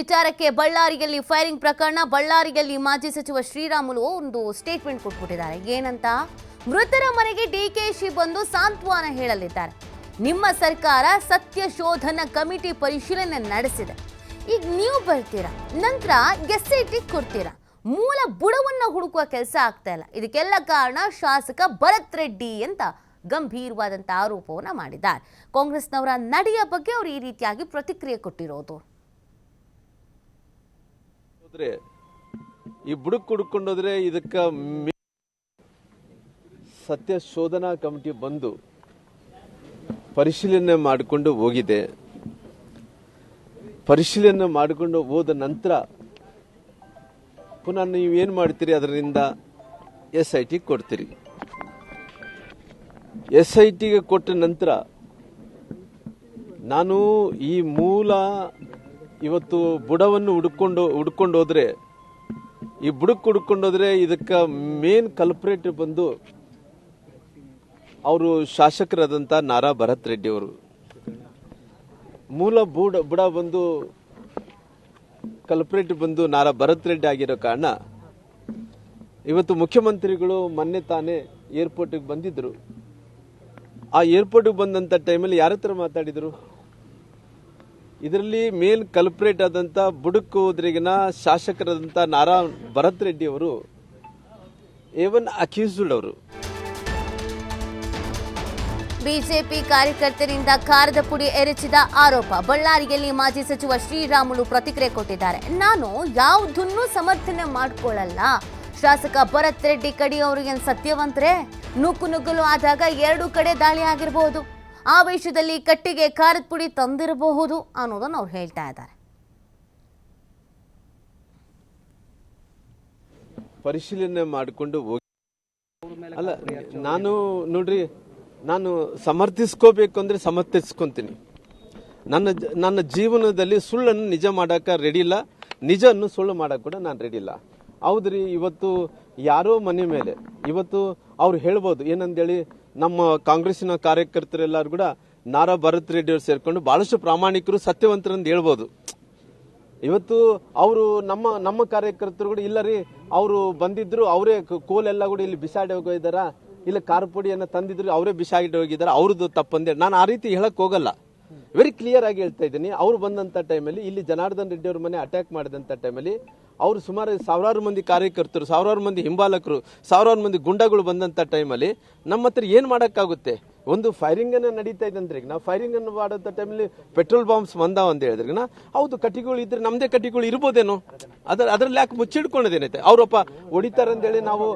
ವಿಚಾರಕ್ಕೆ ಬಳ್ಳಾರಿಯಲ್ಲಿ ಫೈರಿಂಗ್ ಪ್ರಕರಣ, ಬಳ್ಳಾರಿಯಲ್ಲಿ ಮಾಜಿ ಸಚಿವ ಶ್ರೀರಾಮುಲು ಒಂದು ಸ್ಟೇಟ್ಮೆಂಟ್ ಕೊಟ್ಬಿಟ್ಟಿದ್ದಾರೆ. ಏನಂತ? ಮೃತರ ಮನೆಗೆ ಡಿಕೆಶಿ ಬಂದು ಸಾಂತ್ವನ ಹೇಳಲಿದ್ದಾರೆ. ನಿಮ್ಮ ಸರ್ಕಾರ ಸತ್ಯ ಶೋಧನಾ ಕಮಿಟಿ ಪರಿಶೀಲನೆ ನಡೆಸಿದೆ. ಈಗ ನೀವು ಬರ್ತೀರಾ? ನಂತರ ಎಸ್ ಐ ಟಿ ಕೊಡ್ತೀರಾ? ಮೂಲ ಬುಡವನ್ನ ಹುಡುಕುವ ಕೆಲಸ ಆಗ್ತಾ ಇಲ್ಲ. ಇದಕ್ಕೆಲ್ಲ ಕಾರಣ ಶಾಸಕ ಭರತ್ ರೆಡ್ಡಿ ಅಂತ ಗಂಭೀರವಾದಂಥ ಆರೋಪವನ್ನು ಮಾಡಿದ್ದಾರೆ. ಕಾಂಗ್ರೆಸ್ನವರ ನಡೆಯ ಬಗ್ಗೆ ಅವರು ಈ ರೀತಿಯಾಗಿ ಪ್ರತಿಕ್ರಿಯೆ ಕೊಟ್ಟಿರೋದು. ಹೋದ್ರೆ, ಈ ಬುಡಕ್ ಹುಡ್ಕೊಂಡೋದ್ರೆ ಇದಕ್ಕ ಸತ್ಯ ಶೋಧನಾ ಕಮಿಟಿ ಬಂದು ಪರಿಶೀಲನೆ ಮಾಡಿಕೊಂಡು ಹೋಗಿದೆ. ಪರಿಶೀಲನೆ ಮಾಡಿಕೊಂಡು ಹೋದ ನಂತರ ಪುನಃ ನೀವು ಏನು ಮಾಡ್ತೀರಿ? ಅದರಿಂದ ಎಸ್ ಐ ಟಿ ಕೊಡ್ತೀರಿ. ಎಸ್ ಐ ಟಿಗೆ ಕೊಟ್ಟ ನಂತರ ನಾನು ಈ ಮೂಲ ಇವತ್ತು ಬುಡವನ್ನು ಹುಡುಕೊಂಡು ಹುಡ್ಕೊಂಡು ಹೋದ್ರೆ ಈ ಬುಡಕ್ಕೆ ಹುಡ್ಕೊಂಡೋದ್ರೆ ಇದಕ್ಕೆ ಮೇನ್ ಕಲ್ಪ್ರೇಟ್ ಬಂದು ಅವರು ಶಾಸಕರಾದಂಥ ನಾರಾ ಭರತ್ ರೆಡ್ಡಿ ಅವರು. ಮೂಲ ಬುಡ ಬುಡ ಬಂದು ಕಲ್ಪ್ರೇಟ್ ಬಂದು ನಾರಾ ಭರತ್ ರೆಡ್ಡಿ ಆಗಿರೋ ಕಾರಣ, ಇವತ್ತು ಮುಖ್ಯಮಂತ್ರಿಗಳು ಮೊನ್ನೆ ತಾನೇ ಏರ್ಪೋರ್ಟಿಗೆ ಬಂದಿದ್ರು. ಆ ಏರ್ಪೋರ್ಟಿಗೆ ಬಂದಂಥ ಟೈಮಲ್ಲಿ ಯಾರ ಹತ್ರ ಮಾತಾಡಿದ್ರು? ಇದರಲ್ಲಿ ಮೇನ್ ಕಲ್ಪ್ರೇಟ್ ಆದಂತ ಬುಡಕ್ ಹೋದ್ರಿಗಿನ ಶಾಸಕರಾದಂತ ನಾರಾ ಭರತ್ ರೆಡ್ಡಿ ಅವರು ಏವನ್ ಅಕ್ಯೂಸ್ಡ್ ಅವರು. ಬಿಜೆಪಿ ಕಾರ್ಯಕರ್ತರಿಂದ ಖಾರದ ಪುಡಿ ಎರಚಿದ ಆರೋಪ. ಬಳ್ಳಾರಿಯಲ್ಲಿ ಮಾಜಿ ಸಚಿವ ಶ್ರೀರಾಮುಲು ಪ್ರತಿಕ್ರಿಯೆ ಕೊಟ್ಟಿದ್ದಾರೆ. ನಾನು ಯಾವುದನ್ನು ಸಮರ್ಥನೆ ಮಾಡಿಕೊಳ್ಳಲ್ಲ. ಶಾಸಕ ಭರತ್ ರೆಡ್ಡಿ ಕಡಿ ಏನ್ ಸತ್ಯವಂತರೇ? ನುಗ್ಗು ನುಗ್ಗಲು ಆದಾಗ ಎರಡು ಕಡೆ ದಾಳಿ ಆಗಿರಬಹುದು ಆವೇಶದಲ್ಲಿ ಕಟ್ಟಿಗೆ ಖಾರದ ಪುಡಿ ತಂದಿರಬಹುದು ಅನ್ನೋದನ್ನು ಅವ್ರು ಹೇಳ್ತಾ ಇದ್ದಾರೆ. ಪರಿಶೀಲನೆ ಮಾಡಿಕೊಂಡು ಹೋಗಿ. ಅಲ್ಲ, ನಾನು ನೋಡ್ರಿ, ನಾನು ಸಮರ್ಥಿಸ್ಕೋಬೇಕು ಅಂದ್ರೆ ಸಮರ್ಥಿಸ್ಕೊಂತೀನಿ. ನನ್ನ ನನ್ನ ಜೀವನದಲ್ಲಿ ಸುಳ್ಳನ್ನು ನಿಜ ಮಾಡಕ ರೆಡಿ ಇಲ್ಲ. ನಿಜನ್ನು ಸುಳ್ಳು ಮಾಡಕ್ಕೆ ಕೂಡ ನಾನು ರೆಡಿ ಇಲ್ಲ. ಹೌದ್ರಿ, ಇವತ್ತು ಯಾರೋ ಮನೆ ಮೇಲೆ, ಇವತ್ತು ಅವ್ರು ಹೇಳ್ಬೋದು, ಏನಂದೇಳಿ ನಮ್ಮ ಕಾಂಗ್ರೆಸ್ಸಿನ ಕಾರ್ಯಕರ್ತರೆಲ್ಲರೂ ಕೂಡ ನಾರಾ ಭರತ್ ರೆಡ್ಡಿ ಅವರು ಸೇರ್ಕೊಂಡು ಬಹಳಷ್ಟು ಪ್ರಾಮಾಣಿಕರು ಸತ್ಯವಂತರಂದು ಹೇಳ್ಬೋದು. ಇವತ್ತು ಅವರು ನಮ್ಮ ನಮ್ಮ ಕಾರ್ಯಕರ್ತರು ಕೂಡ ಇಲ್ಲ ರೀ, ಅವರು ಬಂದಿದ್ರು, ಅವರೇ ಕೋಲೆಲ್ಲ ಕೂಡ ಇಲ್ಲಿ ಬಿಸಾಡಿ ಹೋಗಿದಾರ ಇಲ್ಲ ಖಾರ ಪುಡಿಯನ್ನ ತಂದಿದ್ರು, ಅವರೇ ಬಿಸಾಡಿ ಹೋಗಿದ್ದಾರೆ? ಅವ್ರದ್ದು ತಪ್ಪಂದೆ. ನಾನು ಆ ರೀತಿ ಹೇಳಕ್ ಹೋಗಲ್ಲ. ವೆರಿ ಕ್ಲಿಯರ್ ಆಗಿ ಹೇಳ್ತಾ ಇದ್ದೀನಿ. ಅವ್ರು ಬಂದಂಥ ಟೈಮಲ್ಲಿ ಇಲ್ಲಿ ಜನಾರ್ದನ್ ರೆಡ್ಡಿ ಅವ್ರ ಮನೆ ಅಟ್ಯಾಕ್ ಮಾಡಿದಂಥ ಟೈಮಲ್ಲಿ ಅವರು ಸುಮಾರು ಸಾವಿರಾರು ಮಂದಿ ಕಾರ್ಯಕರ್ತರು, ಸಾವಿರಾರು ಮಂದಿ ಹಿಂಬಾಲಕರು, ಸಾವಿರಾರು ಮಂದಿ ಗುಂಡಗಳು ಬಂದಂಥ ಟೈಮಲ್ಲಿ ನಮ್ಮ ಹತ್ರ ಏನು ಮಾಡೋಕ್ಕಾಗುತ್ತೆ? ಒಂದು ಫೈರಿಂಗನ್ನು ನಡೀತಾ ಇದೆ ಅಂದ್ರೆ ನಾವು ಫೈರಿಂಗನ್ನು ಮಾಡೋಂಥ ಮಾಡೋ ಟೈಮಲ್ಲಿ ಪೆಟ್ರೋಲ್ ಬಾಂಬ್ಸ್ ಬಂದಾವ ಅಂತ ಹೇಳಿದ್ರೆ ಹೌದು, ಕಟ್ಟಿಗಳು ಇದ್ರೆ ನಮ್ಮದೇ ಕಟ್ಟಿಗಳು ಇರ್ಬೋದೇನೋ? ಅದರ ಅದ್ರಲ್ಲಿ ಯಾಕೆ ಮುಚ್ಚಿಡ್ಕೊಳ್ಳೋದೇನೈತೆ? ಅವರಪ್ಪ ಹೊಡಿತಾರಂತೇಳಿ ನಾವು